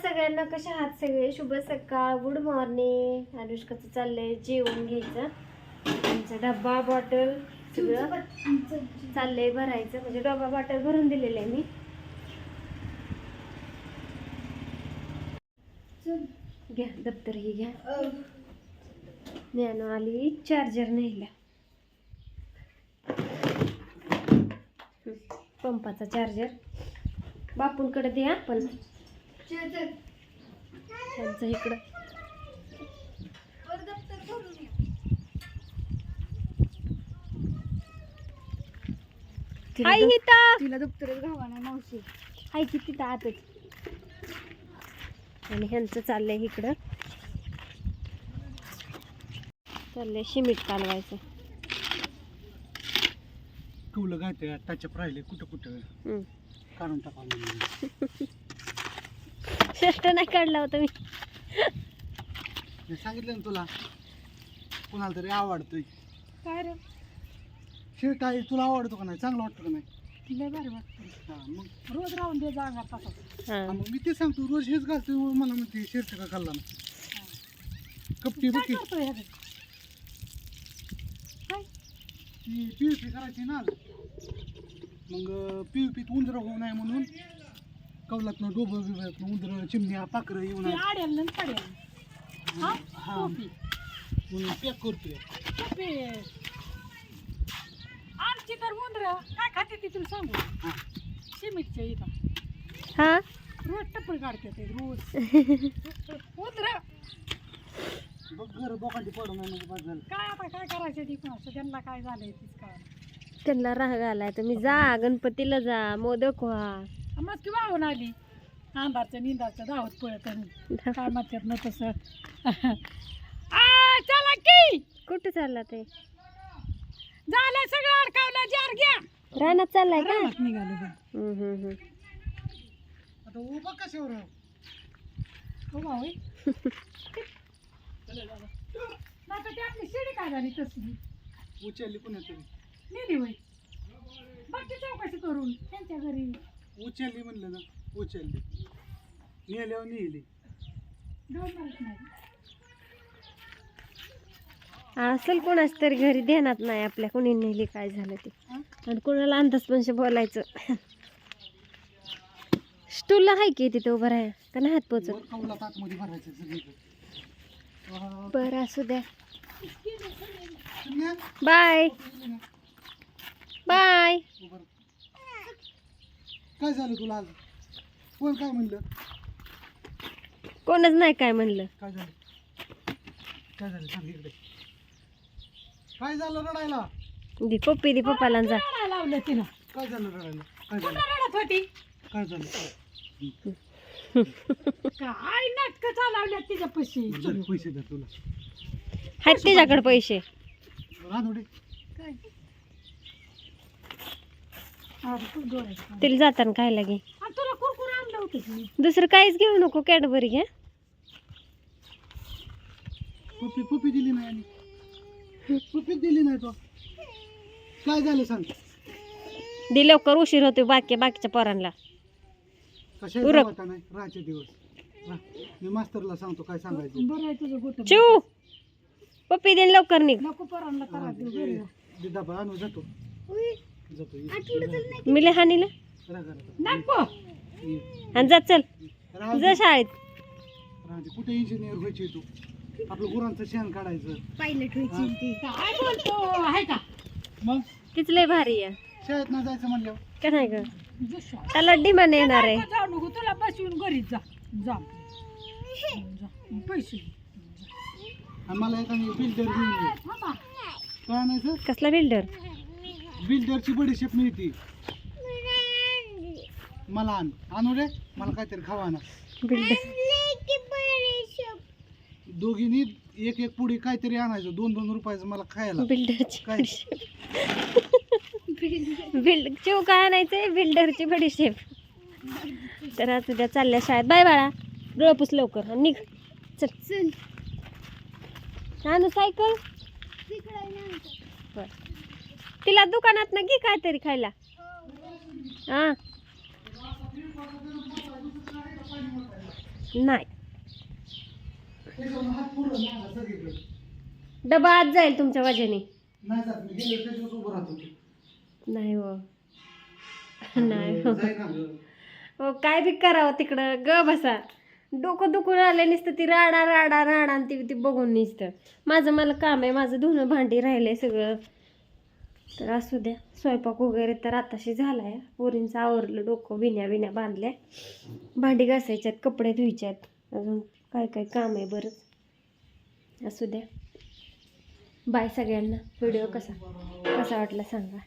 सगळ्यांना कशा आहात सगळे? शुभ सकाळ गुड मॉर्निंग अनुष्काचं चाललंय जेवण घ्यायचं. आमचा डब्बा बॉटल सगळं चाललंय भरायचं. म्हणजे डबा बॉटल भरून दिलेलं आहे मी. घ्या दप्तर ही घ्या. ज्ञान आली चार्जर नेला पंपाचा चार्जर बापूंकडे द्या पण त्यांचं इकडं. तिला हाय दप- इथं तिला दप्तरच घावा नाही मावशी. हाय की तिथं आतच. आणि ह्यांचं चाललंय इकडं. चाललंय शिमीट कालवायचं. ठेवलं काय टचअप राहिले कुठं कुठं. काढून टाका म्हणून. श्रेष्ठ नाही काढला होता मी. मी सांगितलं ना तुला कुणाला तरी आवडतंय. काय रे? शर्ट आहे तुला आवडतो का नाही? चांगलं वाटतं का नाही? लय भारी वाटतं. हा मग रोज राहून दे जागा तसा. हा. हा, मग मी ते सांगतो रोज हेच घालतो मग मला म्हणते शर्ट का घालला ना कपटी काय करतोय ह्याचं? काय? ती पी करायची ना. मग पी पीत उंदरं होऊ नये म्हणून कवलातनं डोबं बिबं उंदरं चिमण्या पाखरं येऊ ती आड्याला आणि पाड्याला हा. हा? टोपी. म्हणून पॅक करतोय. टोपी. आमची तर मुंद्र काय खाते ती तुला सांगू? हा. सिमेंटच्या इथं. हा? रोज टप्पल काढते ते रोज. मुंद्र बघ घर बोकांडी पडू नये म्हणजे बस झालं. काय आता काय करायचं ती कोणाचं त्यांना काय झालंय तीच काय त्यांना राग आलाय तुम्ही जा गणपतीला जा मोदक व्हा. मग ती वाहून आली. अंधारचं निंदाचं धावत पळत आणि काय म्हणतात ना तसं? आ, चला की. कुठं चालला ते? झालं सगळं अडकावलं जार घ्या. रानात चाललाय का? रानात निघालो बघ. हम्म, हम्म, हम्म. आता उभा कशावर? हो का होय? नाही तर ती आपली शिडी काय झाली तसली उचलली कुणातरी? नेली होय. बाकी चौकशी करून त्यांच्या घरी. उचलली म्हणलं ना उचलली. नेल्यावर नेली. असेल कोणाच तरी घरी ध्यानात नाही आपल्या कोणी नेली काय झालं ते? आणि कोणाला अंदाज पण बोलायचं. स्टूलला आहे की तिथे उभं राहा का नाही हात पोचत? बरं असू द्या. बाय. बाय. काय झालं तुला आज? कोण काय म्हणलं? कोणच नाही काय म्हणलं. काय झालं? काय झालं? सांग इकडे. काय झालं रडायला? दे पप्पी दे पप्पाला जा. रडायला लावलं तिनं. काय झालं रडायला? काय झालं? पुन्हा रडत होती? काय झालं? काय नाटक चालवल्या तिच्या पशी जर पैसे द्या तुला. आहेत तिच्याकडे पैसे. रानोडे काय? तिला जाताना काय लागे आणि तुला कुरकुर आणलं होतं की दुसरं काहीच घेऊ नको कॅडबरी घ्या पुपी पुपी दिली नाही आणि. पुपी दिली नाही तो. काय झालं सांग. दे लवकर उशीर होतो बाकी बाकीच्या पोरांना. कशा उरक. होता नाही राहायचे दिवस. राह. मी मास्तरला सांगतो काय सांगायचं. बरं आहे तुझं गोट चिऊ. पप्पी दे लवकर निघ. नको पोरांना त्रास देऊ आणू जातो. मी हानीला राह घरात. नको ये. आणि जा चल. जा शाळेत. कुठे इंजिनियर व्हायचे तू? आपलं गुरांचं शेण काढायचं. पायलट व्हायची काय बोलतो? आहे का? मग? तीच लय भारी आहे. शाळेत ना जायचं म्हणल्यावर? का नाही ग. त्याला डिमांड येणार आहे. जाऊ नको तुला बसवून घरी जा. जा. जा. पैसे मला एखादी बिल्डर घेऊन. काय नाही सर कसला बिल्डर बिल्डरची बडीशेप मिळते. मला आण. आणू रे? मला काहीतरी खावा ना बिल्डर. दोघींनी एक एक पुडी काहीतरी आणायचं. दोन दोन रुपयाचं मला खायला. बिल्डरची काय? बडीशेप. बिल्ड चिव काय आणायचंय? बिल्डरची बडीशेप. तर आज उद्या चालल्या शाळेत. बाय बाळा. डोळं पुस लवकर. आणि निघ. चल. आणू सायकल? बर. तिला दुकानात ना घे काहीतरी खायला. हा. नाही. डबा आत जाईल तुमच्या वजाने. नाही हो. नाही हो. हो काय बी करावं तिकडं. ग बसा. डोकं दुखून आले नुसतं ती राडा राडा राडा आणि ती ती बघून नुसतं. माझं मला काम आहे माझं धुणं भांडी राहिलंय सगळं. तर असू द्या स्वयंपाक वगैरे तर आताशी झाला आहे पोरींचं आवरलं डोकं विण्या विण्या बांधल्या. भांडी घासायच्यात कपडे धुवायच्यात अजून काय काय काम आहे बरंच. असू द्या. बाय सगळ्यांना. व्हिडिओ कसा? कसा वाटला सांगा.